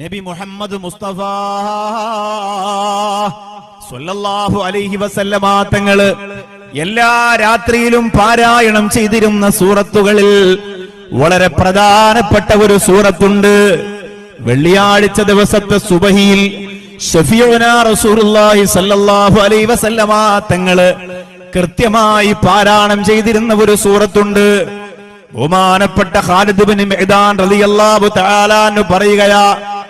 നബി മുഹമ്മദ് മുസ്തഫ. സ്വല്ലല്ലാഹു അലൈഹി വസല്ലമ തങ്ങൾ എല്ലാ രാത്രിയിലും പാരായണം ചെയ്തിരുന്ന സൂറത്തുകളിൽ വളരെ പ്രധാനപ്പെട്ട ഒരു സൂറത്തുണ്ട്. വെള്ളിയാഴ്ച ദിവസത്തെ സുബഹിയിൽ സല്ലല്ലാഹു തങ്ങൾ കൃത്യമായി പാരായണം ചെയ്തിരുന്ന ഒരു സൂറത്തുണ്ട്. പറയുകയാ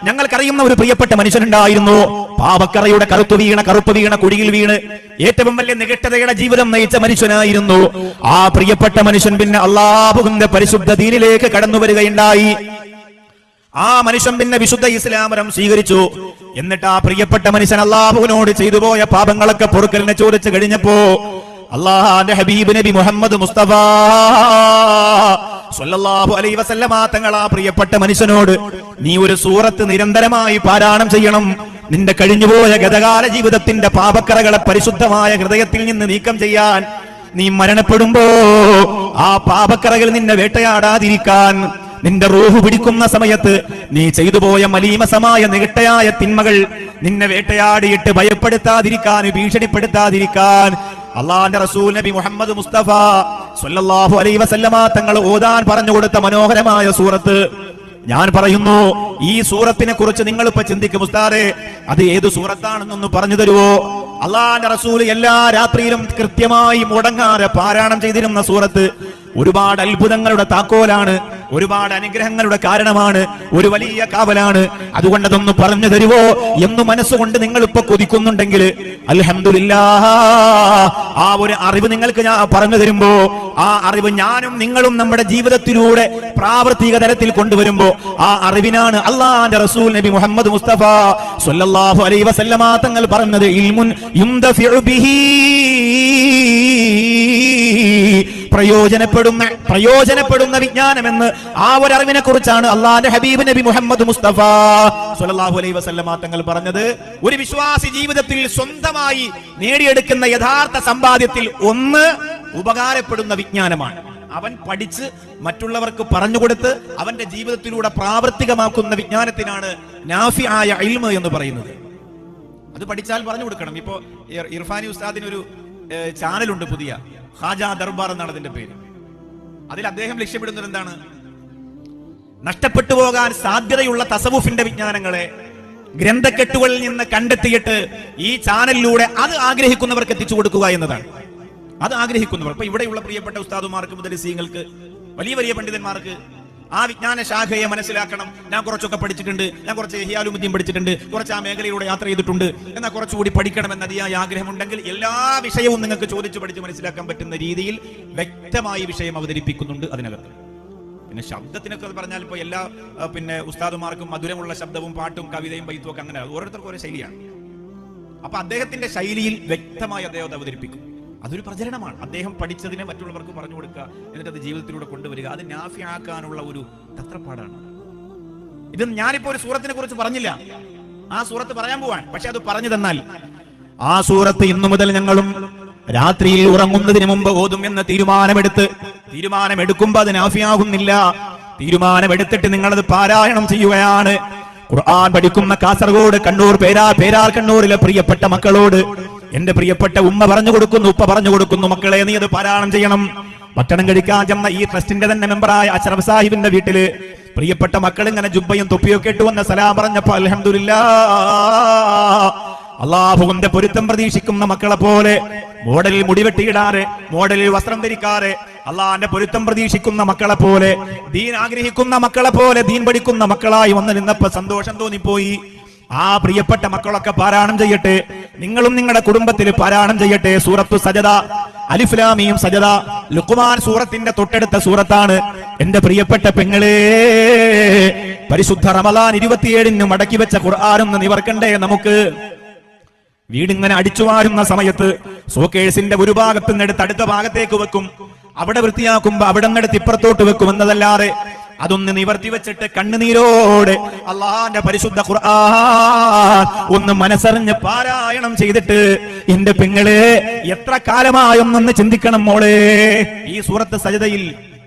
ഞങ്ങൾക്കറിയുന്ന ഒരു പ്രിയപ്പെട്ട മനുഷ്യനുണ്ടായിരുന്നു. പാപക്കറയുടെ കറുത്തു വീണ കറുപ്പ് വീണ കുഴിയിൽ വീണ് ഏറ്റവും വലിയ നികട്ടതയുടെ ജീവിതം നയിച്ച മനുഷ്യനായിരുന്നു. ആ പ്രിയപ്പെട്ട മനുഷ്യൻ പിന്നെ അള്ളാഹുവിന്റെ പരിശുദ്ധ ദീനിലേക്ക് കടന്നു വരികയുണ്ടായി. ആ മനുഷ്യൻ പിന്നെ വിശുദ്ധ ഇസ്ലാമരം സ്വീകരിച്ചു. എന്നിട്ട് ആ പ്രിയപ്പെട്ട മനുഷ്യൻ അള്ളാഹുവിനോട് ചെയ്തു പോയ പാപങ്ങളൊക്കെ പൊറുക്കലിനെ ചോദിച്ചു കഴിഞ്ഞപ്പോ അള്ളാഹാന്റെ ഹബീബ് നബി മുഹമ്മദ് മുസ്തഫ സല്ലല്ലാഹു അലൈഹി വസല്ലമ തങ്ങൾ ആ പ്രിയപ്പെട്ട മനുഷ്യനോട് നീ ഒരു സൂറത്ത് നിരന്തരമായി പാരായണം ചെയ്യണം. നിന്റെ കഴിഞ്ഞുപോയ ഗതകാല ജീവിതത്തിന്റെ പാപക്കറകളെ പരിശുദ്ധമായ ഹൃദയത്തിൽ നിന്ന് നീക്കം ചെയ്യാൻ നീ മരണപ്പെടുമ്പോ ആ പാപക്കറകൾ നിന്നെ വേട്ടയാടാതിരിക്കാൻ നിന്റെ റൂഹ് പിടിക്കുന്ന സമയത്ത് നീ ചെയ്തു പോയ മലീമസമായ നികട്ടയായ തിന്മകൾ നിന്നെ വേട്ടയാടിയിട്ട് ഭയപ്പെടുത്താതിരിക്കാൻ ഭീഷണിപ്പെടുത്താതിരിക്കാൻ അള്ളാന്റെ റസൂൽ നബി മുഹമ്മദ് മുസ്തഫ സല്ലല്ലാഹു അലൈഹി വസല്ലമ തങ്ങൾ ഓതാൻ പറഞ്ഞു കൊടുത്ത മനോഹരമായ സൂറത്ത്. ഞാൻ പറയുന്നു ഈ സൂറത്തിനെ കുറിച്ച് നിങ്ങൾ ഇപ്പൊ ചിന്തിക്കും ഉസ്താദെ അത് ഏത് സൂറത്താണെന്നൊന്ന് പറഞ്ഞു തരുവോ? അള്ളാന്റെ റസൂൽ എല്ലാ രാത്രിയിലും കൃത്യമായി മുടങ്ങാതെ പാരായണം ചെയ്തിരുന്ന സൂറത്ത് ഒരുപാട് അത്ഭുതങ്ങളുടെ താക്കോലാണ്. ഒരുപാട് അനുഗ്രഹങ്ങളുടെ കാരണമാണ് ഒരു വലിയ കാവലാണ്. അതുകൊണ്ട് അതൊന്ന് പറഞ്ഞു തരുവോ എന്ന് മനസ്സുകൊണ്ട് നിങ്ങൾ ഇപ്പൊ കൊതിക്കുന്നുണ്ടെങ്കിൽ അൽഹംദുലില്ലാ ആ ഒരു അറിവ് നിങ്ങൾക്ക് ഞാൻ പറഞ്ഞു തരുമ്പോ ആ അറിവ് ഞാനും നിങ്ങളും നമ്മുടെ ജീവിതത്തിലൂടെ പ്രാവർത്തിക തലത്തിൽ കൊണ്ടുവരുമ്പോ ആ അറിവിനാണ് അള്ളാന്റെ റസൂൽ നബി മുഹമ്മദ് മുസ്തഫ സല്ലല്ലാഹു അലൈഹി വസല്ലമ തങ്ങൾ പറഞ്ഞത് ഇൽമുൻ യുംദഫിഉ ബിഹി. പ്രയോജനപ്പെടുന്ന പ്രയോജനപ്പെടുന്ന വിജ്ഞാനമെന്ന് ആ ഒരു അറിവിനെ കുറിച്ചാണ് അള്ളാന്റെ ഹബീബ് നബി മുഹമ്മദ് മുസ്തഫ സ്വല്ലല്ലാഹു അലൈഹി വസല്ലമ തങ്ങൾ പറഞ്ഞത്. ഒരു വിശ്വാസി ജീവിതത്തിൽ സ്വന്തമായി നേടിയെടുക്കുന്ന യഥാർത്ഥ സമ്പാദ്യത്തിൽ ഒന്ന് ഉപകാരപ്പെടുന്ന വിജ്ഞാനമാണ്. അവൻ പഠിച്ച് മറ്റുള്ളവർക്ക് പറഞ്ഞുകൊടുത്ത് അവന്റെ ജീവിതത്തിലൂടെ പ്രാവർത്തികമാക്കുന്ന വിജ്ഞാനത്തിനാണ് നാഫി ആയ ഇൽമ എന്ന് പറയുന്നത്. അത് പഠിച്ചാൽ പറഞ്ഞു കൊടുക്കണം. ഇപ്പോ ഇർഫാനി ഉസ്താദിന് ഒരു ചാനലുണ്ട് പുതിയ. ഹാജ ദർബാർ എന്നാണ് അതിന്റെ പേര്. അതിൽ അദ്ദേഹം ലക്ഷ്യമിടുന്നത് എന്താണ്? നഷ്ടപ്പെട്ടു പോകാൻ സാധ്യതയുള്ള തസവുഫിന്റെ വിജ്ഞാനങ്ങളെ ഗ്രന്ഥക്കെട്ടുകളിൽ നിന്ന് കണ്ടെത്തിയിട്ട് ഈ ചാനലിലൂടെ അത് ആഗ്രഹിക്കുന്നവർക്ക് എത്തിച്ചു കൊടുക്കുക എന്നതാണ്. അത് ആഗ്രഹിക്കുന്നവർ. ഇപ്പൊ ഇവിടെയുള്ള പ്രിയപ്പെട്ട ഉസ്താദുമാർക്ക് മുതൽ സീങ്ങൾക്ക് വലിയ വലിയ പണ്ഡിതന്മാർക്ക് ആ വിജ്ഞാന ശാഖയെ മനസ്സിലാക്കണം. ഞാൻ കുറച്ചൊക്കെ പഠിച്ചിട്ടുണ്ട്. ഞാൻ കുറച്ച് ഹിയാലുമുദ്ദീൻ പഠിച്ചിട്ടുണ്ട്. കുറച്ച് ആ മേഖലയിലൂടെ യാത്ര ചെയ്തിട്ടുണ്ട്. എന്നാൽ കുറച്ചുകൂടി പഠിക്കണം എന്ന അതിയായ ആഗ്രഹമുണ്ടെങ്കിൽ എല്ലാ വിഷയവും നിങ്ങൾക്ക് ചോദിച്ചു പഠിച്ച് മനസ്സിലാക്കാൻ പറ്റുന്ന രീതിയിൽ വ്യക്തമായി വിഷയം അവതരിപ്പിക്കുന്നുണ്ട് അതിനകത്ത്. പിന്നെ ശബ്ദത്തിനൊക്കെ പറഞ്ഞാൽ ഇപ്പോൾ എല്ലാ പിന്നെ ഉസ്താദുമാർക്കും മധുരമുള്ള ശബ്ദവും പാട്ടും കവിതയും ബൈത്തും ഒക്കെ അങ്ങനെ. ഓരോരുത്തർക്കും ഓരോ ശൈലിയാണ്. അപ്പൊ അദ്ദേഹത്തിന്റെ ശൈലിയിൽ വ്യക്തമായി അദ്ദേഹത്തെ അവതരിപ്പിക്കും. അതൊരു പ്രചരണമാണ്. അദ്ദേഹം പഠിച്ചതിനെ മറ്റുള്ളവർക്ക് പറഞ്ഞു കൊടുക്കുക എന്നിട്ട് അത് ജീവിതത്തിലൂടെ കൊണ്ടുവരിക. അത് നാഫിയാക്കാനുള്ള ഒരു തത്രപ്പാടാണ്. ഇത് ഞാനിപ്പോ ഒരു സൂറത്തിനെ കുറിച്ച് പറഞ്ഞില്ല. ആ സൂറത്ത് പറയാൻ പോവാൻ. പക്ഷെ അത് പറഞ്ഞു തന്നാൽ ആ സൂറത്ത് ഇന്നു മുതൽ ഞങ്ങളും രാത്രിയിൽ ഉറങ്ങുന്നതിന് മുമ്പ് ഓതും എന്ന തീരുമാനമെടുത്ത് തീരുമാനമെടുക്കുമ്പോ അത് നാഫിയാകുന്നില്ല. തീരുമാനമെടുത്തിട്ട് നിങ്ങളത് പാരായണം ചെയ്യുകയാണ്. ഖുർആൻ പഠിക്കുന്ന കാസർഗോഡ് കണ്ണൂർ പേരാ പേരാർ കണ്ണൂരിലെ പ്രിയപ്പെട്ട മക്കളോട് എന്റെ പ്രിയപ്പെട്ട ഉമ്മ പറഞ്ഞു കൊടുക്കുന്നു ഉപ്പ പറഞ്ഞു കൊടുക്കുന്നു മക്കളെ നീ അത് പാരായണം ചെയ്യണം. ഭക്ഷണം കഴിക്കാൻ ചെന്ന ഈ ട്രസ്റ്റിന്റെ തന്നെ മെമ്പറായ അഷറഫ് സാഹിബിന്റെ വീട്ടിൽ പ്രിയപ്പെട്ട മക്കൾ ഇങ്ങനെ ജുബയും തൊപ്പിയൊക്കെ ഇട്ടു വന്ന സലാം പറഞ്ഞപ്പോ അൽഹംദുലില്ലാ. അള്ളാഹുവിന്റെ പൊരുത്തം പ്രതീക്ഷിക്കുന്ന മക്കളെ പോലെ മോഡലിൽ മുടിവെട്ടിയിടാറ് മോഡലിൽ വസ്ത്രം ധരിക്കാറ് അള്ളാഹിന്റെ പൊരുത്തം പ്രതീക്ഷിക്കുന്ന മക്കളെ പോലെ ദീൻ ആഗ്രഹിക്കുന്ന മക്കളെ പോലെ ദീൻ പഠിക്കുന്ന മക്കളായി വന്ന് നിന്നപ്പോ സന്തോഷം തോന്നിപ്പോയി. ആ പ്രിയപ്പെട്ട മക്കളൊക്കെ പാരായണം ചെയ്യട്ടെ. നിങ്ങളും നിങ്ങളുടെ കുടുംബത്തിൽ പാരായണം ചെയ്യട്ടെ. സൂറത്ത് സജദ അലിഫ്ലാമിയും സജദ. ലുക്കുമാൻ സൂറത്തിന്റെ തൊട്ടടുത്ത സൂറത്താണ്. എന്റെ പ്രിയപ്പെട്ട പെങ്ങളെ പരിശുദ്ധ റമലാൻ ഇരുപത്തിയേഴിന് മടക്കി വെച്ച ഖുർആാനൊന്ന് നിവർക്കണ്ടേ നമുക്ക്? വീടിങ്ങനെ അടിച്ചു വാരുന്ന സമയത്ത് സോക്കേഴ്സിന്റെ ഒരു ഭാഗത്ത് നിന്നെടുത്ത് അടുത്ത ഭാഗത്തേക്ക് വെക്കും. അവിടെ വൃത്തിയാക്കുമ്പോ അവിടെ നിന്നെടുത്ത് ഇപ്പുറത്തോട്ട് വെക്കും എന്നതല്ലാതെ അതൊന്ന് നിവർത്തി വെച്ചിട്ട് കണ്ണുനീരോടെ അള്ളാന്റെ പരിശുദ്ധ ഖുർആൻ ഒന്ന് മനസ്സറിഞ്ഞ് പാരായണം ചെയ്തിട്ട് എന്റെ പെങ്ങളെ എത്ര കാലമായൊന്നൊന്ന് ചിന്തിക്കണം മോളെ. ഈ സൂറത്ത് സജതയിൽ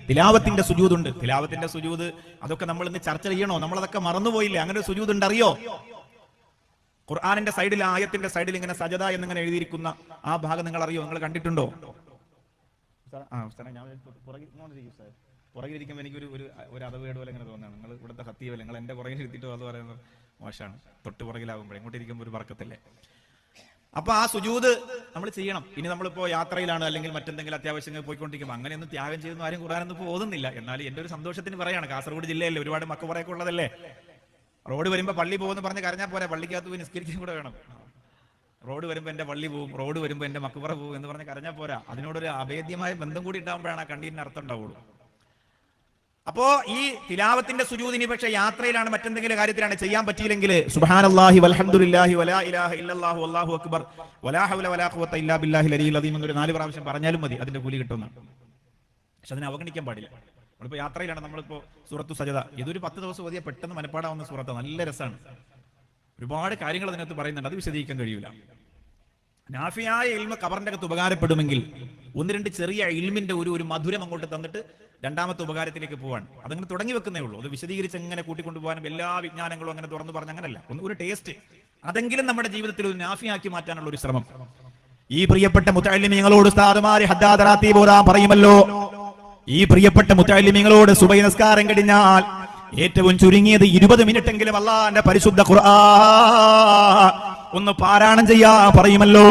തിലാവത്തിന്റെ സുജൂതുണ്ട്. തിലാവത്തിന്റെ സുജൂത് അതൊക്കെ നമ്മൾ ഇന്ന് ചർച്ച ചെയ്യണോ? നമ്മളതൊക്കെ മറന്നുപോയില്ലേ? അങ്ങനെ ഒരു സുജൂത് ഉണ്ട് അറിയോ? ഖുർആാനിന്റെ സൈഡിൽ ആയത്തിന്റെ സൈഡിൽ ഇങ്ങനെ സജത എന്നിങ്ങനെ എഴുതിയിരിക്കുന്ന ആ ഭാഗം നിങ്ങൾ അറിയോ നിങ്ങൾ കണ്ടിട്ടുണ്ടോ ഞാൻ പുറകിലിരിക്കുമ്പോൾ എനിക്കൊരു ഒരു ഒരു അതവേട് പോലെ ഇങ്ങനെ തോന്നുകയാണ് നിങ്ങൾ ഇവിടുത്തെ ഹത്തിയല്ല നിങ്ങൾ എന്റെ പുറകിൽ ഇരുത്തിട്ടോ അത് പറയുന്നത് മോശമാണ്. തൊട്ട് പുറകിലാകുമ്പോൾ ഇങ്ങോട്ട് ഇരിക്കുമ്പോൾ ഒരു വർക്കത്തില്ലേ? അപ്പൊ ആ സുജൂത് നമ്മൾ ചെയ്യണം. ഇനി നമ്മളിപ്പോ യാത്രയിലാണ് അല്ലെങ്കിൽ മറ്റെന്തെങ്കിലും അത്യാവശ്യങ്ങൾ പോയിക്കൊണ്ടിരിക്കുമ്പോൾ അങ്ങനെയൊന്നും ത്യാഗം ചെയ്യുന്ന ആരും ഖുർആാനൊന്നും ഇപ്പോൾ ഓതുന്നില്ല. എന്നാൽ എന്റെ ഒരു സന്തോഷത്തിന് പറയാണ്. കാസർഗോഡ് ജില്ലയല്ലേ ഒരുപാട് മക്കപ്പുറയൊക്കെ ഉള്ളതല്ലേ? റോഡ് വരുമ്പോൾ പള്ളി പോകുമെന്ന് പറഞ്ഞ് കരഞ്ഞാൽ പോരാ പള്ളിക്കകത്ത് പോയി നിസ്കരിക്കും കൂടെ വേണം. റോഡ് വരുമ്പോൾ എന്റെ പള്ളി പോകും റോഡ് വരുമ്പോൾ എന്റെ മക്കുപുറ പോകും എന്ന് പറഞ്ഞ് കരഞ്ഞാൽ പോരാ. അതിനോടൊരു അഭേദ്യമായ ബന്ധം കൂടി ഉണ്ടാകുമ്പോഴാണ് ആ കണ്ടീന് അർത്ഥം ഉണ്ടാവുള്ളൂ. അപ്പോ ഈ തിലാവത്തിന്റെ സുജൂദിനി പക്ഷെ യാത്രയിലാണ് മറ്റെന്തെങ്കിലും കാര്യത്തിലാണ് ചെയ്യാൻ പറ്റിയില്ലെങ്കിൽ സുബ്ഹാനല്ലാഹി വൽഹംദുലില്ലാഹി വലാ ഇലാഹ ഇല്ലല്ലാഹു അല്ലാഹു അക്ബർ വലാ ഹൗല വലാ ഖുവത ഇല്ലാ ബില്ലാഹി എന്നൊരു നാല് പ്രാവശ്യം പറഞ്ഞാലും മതി അതിന്റെ കൂലി കിട്ടുന്ന പക്ഷെ അതിനെ അവഗണിക്കാൻ പാടില്ല. നമ്മളിപ്പോ യാത്രയിലാണ് നമ്മളിപ്പോ സൂറത്തു സജത ഇതൊരു പത്ത് ദിവസം ഓതിയ പെട്ടെന്ന് മനപ്പാടാവുന്ന സൂറത്താണ് നല്ല രസമാണ് ഒരുപാട് കാര്യങ്ങൾ അതിനകത്ത് പറയുന്നുണ്ട്. അത് വിശദീകരിക്കാൻ കഴിയൂല. നാഫിയായ ഇൽമ കബറിന്റെ അകത്ത് ഉപകാരപ്പെടുമെങ്കിൽ ഒന്ന് രണ്ട് ചെറിയ ഇൽമിന്റെ ഒരു ഒരു മധുരം അങ്ങോട്ട് തന്നിട്ട് രണ്ടാമത്തെ ഉപകാരത്തിലേക്ക് പോവാൻ. അതങ്ങനെ തുടങ്ങി വെക്കുന്നേ ഉള്ളൂ. അത് വിശദീകരിച്ച് എങ്ങനെ കൂട്ടിക്കൊണ്ടുപോകാനും എല്ലാ വിജ്ഞാനങ്ങളും അങ്ങനെ തുറന്നു പറഞ്ഞ അങ്ങനല്ല. ഒന്ന് ഒരു ടേസ്റ്റ് അതെങ്കിലും നമ്മുടെ ജീവിതത്തിൽ ഒരു നാഫിയാക്കി മാറ്റാനുള്ള ഒരു ശ്രമം. ഈ പ്രിയപ്പെട്ട മുത്തലിമിങ്ങളോട് സ്ഥാതുമാരി ഹദ്ദാദറാത്തി പോരാ പറയുമല്ലോ. ഈ പ്രിയപ്പെട്ട മുത്തലിമിങ്ങളോട് സുബൈ നമസ്കാരം കഴിഞ്ഞാൽ ഏറ്റവും ചുരുങ്ങിയത് ഇരുപത് മിനിറ്റ് എങ്കിലും അള്ളാന്റെ പരിശുദ്ധ ഖുർആൻ. ഒന്ന് പാരായണം ചെയ്യാ പറയുമല്ലോ.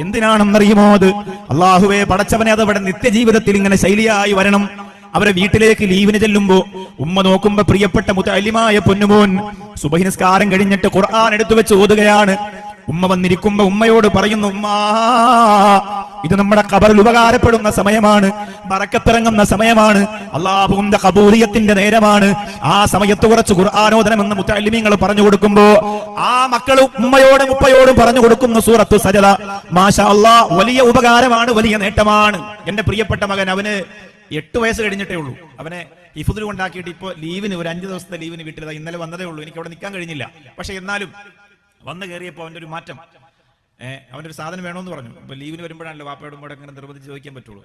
എന്തിനാണെന്നറിയുമോ അത്? അള്ളാഹുവെ പടച്ചവനെ അത് അവിടെ നിത്യജീവിതത്തിൽ ഇങ്ങനെ ശൈലിയായി വരണം. അവരെ വീട്ടിലേക്ക് ലീവിന് ചെല്ലുമ്പോ ഉമ്മ നോക്കുമ്പോ പ്രിയപ്പെട്ട മുത്തലിമായ പൊന്നുമോൻ സുബഹിനസ്കാരം കഴിഞ്ഞിട്ട് ഖുർആൻ എടുത്തു വെച്ച് ഓതുകയാണ്. ഉമ്മ വന്നിരിക്കുമ്പോ ഉമ്മയോട് പറയുന്നു ഉമ്മാ ഇത് നമ്മുടെ കബറിൽ ഉപകാരപ്പെടുന്ന സമയമാണ്. പറക്കത്തിറങ്ങുന്ന സമയമാണ്. അള്ളാഹുവിന്റെ കബൂലിയത്തിന്റെ നേരമാണ്. ആ സമയത്ത് കുറച്ച് ഖുർആാനോദനം എന്ന് മുത്തലിമീങ്ങൾ പറഞ്ഞു കൊടുക്കുമ്പോ ആ മക്കളും ഉമ്മയോടും ഉപ്പയോടും പറഞ്ഞു കൊടുക്കുന്ന സൂറത്ത് സജത മാഷാ അള്ളാ വലിയ ഉപകാരമാണ് വലിയ നേട്ടമാണ്. എന്റെ പ്രിയപ്പെട്ട മകൻ അവന് എട്ട് വയസ്സ് കഴിഞ്ഞിട്ടേ ഉള്ളൂ. അവനെ ഇഫുദിൽ കൊണ്ടാക്കിയിട്ട് ഇപ്പൊ ലീവിന് ഒരു അഞ്ച് ദിവസത്തെ ലീവിന് വീട്ടിലതാ ഇന്നലെ വന്നതേ ഉള്ളൂ. എനിക്ക് അവിടെ നിൽക്കാൻ കഴിഞ്ഞില്ല. പക്ഷെ എന്നാലും വന്നു കയറിയപ്പോൾ അവന്റെ ഒരു മാറ്റം. ഒരു സാധനം വേണമെന്ന് പറഞ്ഞു. അപ്പൊ ലീവിന് വരുമ്പോഴാണല്ലോ വാപ്പയോടും കൂടെ അങ്ങനെ നിർബന്ധിച്ച് ചോദിക്കാൻ പറ്റുള്ളൂ.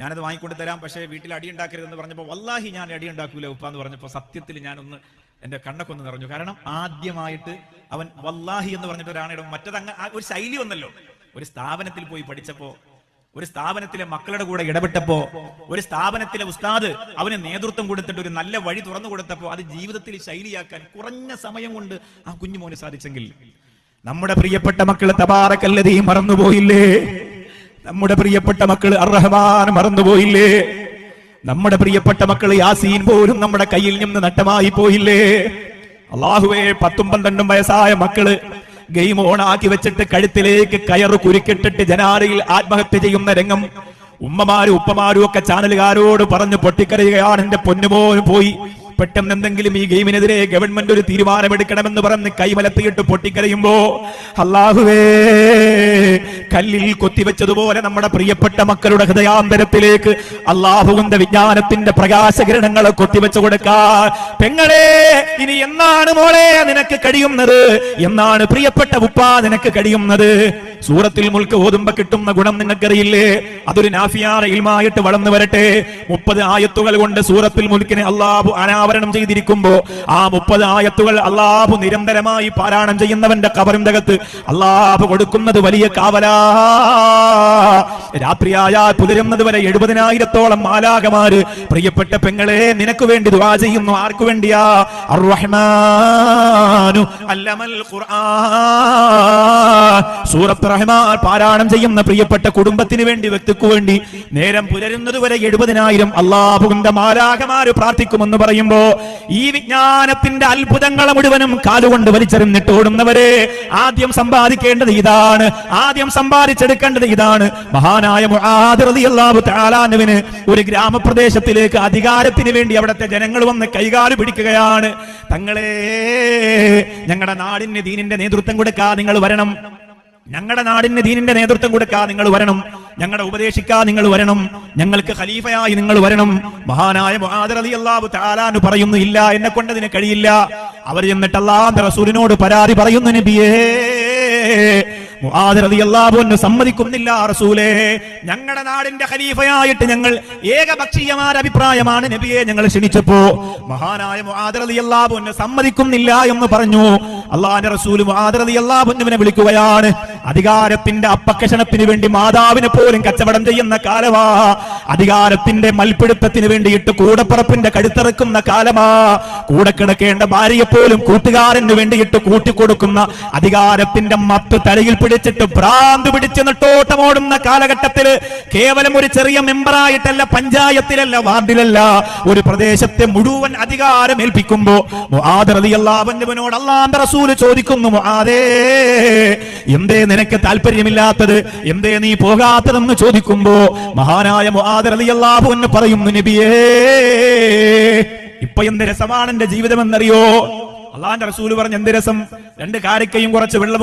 ഞാനത് വാങ്ങിക്കൊണ്ട് തരാം പക്ഷേ വീട്ടിൽ അടി ഉണ്ടാക്കരുതെന്ന് പറഞ്ഞപ്പോൾ വല്ലാഹി ഞാൻ അടി ഉണ്ടാക്കൂല ഉപ്പ എന്ന് പറഞ്ഞപ്പോൾ സത്യത്തിൽ ഞാനൊന്ന് എന്റെ കണ്ണക്കൊന്ന് നിറഞ്ഞു. കാരണം ആദ്യമായിട്ട് അവൻ വല്ലാഹി എന്ന് പറഞ്ഞിട്ട് ഒരാണിടെ മറ്റത് അങ്ങ് ഒരു ശൈലി വന്നല്ലോ ഒരു സ്ഥാപനത്തിൽ പോയി പഠിച്ചപ്പോ ഒരു സ്ഥാപനത്തിലെ മക്കളുടെ കൂടെ ഇടപെട്ടപ്പോ ഒരു സ്ഥാപനത്തിലെ ഉസ്താദ് അവന് നേതൃത്വം കൊടുത്തിട്ട് ഒരു നല്ല വഴി തുറന്നു കൊടുത്തപ്പോ അത് ജീവിതത്തിൽ ശൈലിയാക്കാൻ കുറഞ്ഞ സമയം കൊണ്ട് ആ കുഞ്ഞുമോന് സാധിച്ചെങ്കിൽ നമ്മുടെ പ്രിയപ്പെട്ട മക്കൾ തബാറക്കല്ലതീ മറന്നുപോയില്ലേ? നമ്മുടെ പ്രിയപ്പെട്ട മക്കൾ അർഹമാൻ മറന്നുപോയില്ലേ? നമ്മുടെ പ്രിയപ്പെട്ട മക്കൾ യാസീൻ പോലും നമ്മുടെ കയ്യിൽ നിന്ന് നട്ടമായി പോയില്ലേ? അള്ളാഹുവേ പത്തും പന്ത്രണ്ടും വയസ്സായ മക്കൾ ഗെയിം ഓൺ ആക്കി വെച്ചിട്ട് കഴുത്തിലേക്ക് കയറ് കുരുക്കിട്ടിട്ട് ജനാലയിൽ ആത്മഹത്യ ചെയ്യുന്ന രംഗം ഉമ്മമാരും ഉപ്പമാരും ഒക്കെ ചാനലുകാരോട് പറഞ്ഞു പൊട്ടിക്കരയുകയാണ് എന്റെ പൊന്നുപോലും പോയി. പെട്ടെന്ന് എന്തെങ്കിലും ഈ ഗെയിമിനെതിരെ ഗവൺമെന്റ് ഒരു തീരുമാനമെടുക്കണമെന്ന് പറഞ്ഞ് കൈമലത്തിയിട്ട് പൊട്ടിക്കരയുമ്പോ അല്ലാഹുവേ കല്ലിൽ കൊത്തിവെച്ചതുപോലെ നമ്മുടെ പ്രിയപ്പെട്ട മക്കളുടെ ഹൃദയാന്തരത്തിലേക്ക് അള്ളാഹുവിന്റെ വിജ്ഞാനത്തിന്റെ പ്രകാശകിരണങ്ങളെ കൊത്തിവെച്ചു കൊടുക്കാൻ പെങ്ങളെ ഇനി എന്നാണ് മോളെ നിനക്ക് കഴിയുന്നത്? എന്നാണ് പ്രിയപ്പെട്ട ഉപ്പ നിനക്ക് കഴിയുന്നത്? സൂറത്തിൽ മുൽക്ക് ഓതുമ്പോ കിട്ടുന്ന ഗുണം നിങ്ങൾക്കറിയില്ലേ? അതൊരു നാഫിയാറ ഇൽമായിട്ട് വളർന്നു വരട്ടെ. മുപ്പത് ആയത്തുകൾ കൊണ്ട് സൂറത്തിൽ മുൽക്കിനെ അള്ളാഹു അനാവരണം ചെയ്തിരിക്കുമ്പോ ആ മുപ്പത് ആയത്തുകൾ അള്ളാഹു നിരന്തരമായി പാരായണം ചെയ്യുന്നവന്റെ കബറിന്റെ അകത്ത് അള്ളാഹു കൊടുക്കുന്നത് വലിയ കാവലാ. രാത്രിയായാൽ പുലരുന്നത് വരെ എഴുപതിനായിരത്തോളം മാലാകമാര് പ്രിയപ്പെട്ട പെങ്ങളെ നിനക്ക് വേണ്ടി ദുവാ ചെയ്യുന്നു. ആർക്കു വേണ്ടിയാ? അർറഹ്മാനു അല്ലമൽ ഖുർആൻ. സൂറത്ത് റഹ്മാൻ പാരായണം ചെയ്യുന്ന പ്രിയപ്പെട്ട കുടുംബത്തിന് വേണ്ടി വ്യക്തിക്ക് വേണ്ടി നേരം പുലരുന്നത് വരെ എഴുപതിനായിരം അള്ളാഹുവിന്റെ മാലാകമാര് പ്രാർത്ഥിക്കുമെന്ന് പറയുമ്പോ ഈ വിജ്ഞാനത്തിന്റെ അത്ഭുതങ്ങളെ മുഴുവനും കാലുകൊണ്ട് വലിച്ചെറിഞ്ഞിട്ട് ഓടുന്നവരെ ആദ്യം സമ്പാദിക്കേണ്ടത് ഇതാണ്. ആദ്യം സമ്പാദിച്ചെടുക്കേണ്ടത് ഇതാണ്. മഹാനായ തആലാനുവിന് ഒരു ഗ്രാമപ്രദേശത്തിലേക്ക് അധികാരത്തിന് വേണ്ടി അവിടുത്തെ ജനങ്ങൾ വന്ന് കൈകാൽ പിടിക്കുകയാണ്. തങ്ങളെ ഞങ്ങളുടെ നാടിന് ദീനിന്റെ നേതൃത്വം കൊടുക്കാൻ നിങ്ങൾ വരണം. ഞങ്ങളുടെ നാടിന് ദീനിന്റെ നേതൃത്വം കൊടുക്കാ നിങ്ങൾ വരണം. ഞങ്ങളെ ഉപദേശിക്കാ നിങ്ങൾ വരണം. ഞങ്ങൾക്ക് ഖലീഫയായി നിങ്ങൾ വരണം. മഹാനായ മുആദ് റളിയല്ലാഹു തആലാനു പറയുന്നു ഇല്ല എന്നെ കൊണ്ടതിന് കഴിയില്ല. അവർ ചെന്നിട്ട് റസൂലിനോട് പരാതി പറയുന്നു നബിയേ സമ്മതിക്കുന്നില്ല റസൂലേ. ഞങ്ങളുടെ നാടിന്റെ ഖലീഫയായിട്ട് ഞങ്ങൾ ഏകപക്ഷീയമായ അഭിപ്രായമാണ് നബിയെ ഞങ്ങൾ ക്ഷണിച്ചപ്പോ. മഹാനായ അൻഹു സമ്മതിക്കുന്നില്ല എന്ന് പറഞ്ഞു. അള്ളാഹിന്റെ റസൂൽ റളിയല്ലാഹു വിളിക്കുകയാണ്. അധികാരത്തിന്റെ അപ്പക്കഷണത്തിന് വേണ്ടി മാതാവിനെ പോലും കച്ചവടം ചെയ്യുന്ന കാലമാ. അധികാരത്തിന്റെ മൽപിടുത്തത്തിന് വേണ്ടിയിട്ട് കൂടപ്പറപ്പിന്റെ കഴുത്തിറക്കുന്ന കാലമാ. കൂടെ കിടക്കേണ്ട ഭാര്യയെ പോലും കൂട്ടുകാരന് വേണ്ടിയിട്ട് കൂട്ടിക്കൊടുക്കുന്ന അധികാരത്തിന്റെ മത്ത് തലയിൽ പിടിച്ചിട്ട് ഭ്രാന്ത് പിടിച്ച് നെട്ടോട്ടമോടുന്ന കാലഘട്ടത്തിൽ കേവലം ഒരു ചെറിയ മെമ്പറായിട്ടല്ല പഞ്ചായത്തിലല്ല വാർഡിലല്ല ഒരു പ്രദേശത്തെ മുഴുവൻ അധികാരം ഏൽപ്പിക്കുമ്പോ മുആദ് റളിയല്ലാഹു അൻഹുവിനോട് അല്ലാഹുവിന്റെ റസൂൽ ചോദിക്കുന്നു മുആദേ എന്തേ നിനക്ക് താല്പര്യമില്ലാത്തത്? എന്തേ നീ പോകാത്തതെന്ന് ചോദിക്കുമ്പോ മഹാനായ മുആദ് എന്ന് പറയുന്നു നബിയേ ഇപ്പൊ എന്ത് രസമാണ് എന്റെ ജീവിതം എന്നറിയോ അള്ളാന്റെ റസൂൽ പറഞ്ഞ എന്ത് രസം? രണ്ട് കാരക്കയും കുറച്ച് വെള്ളവും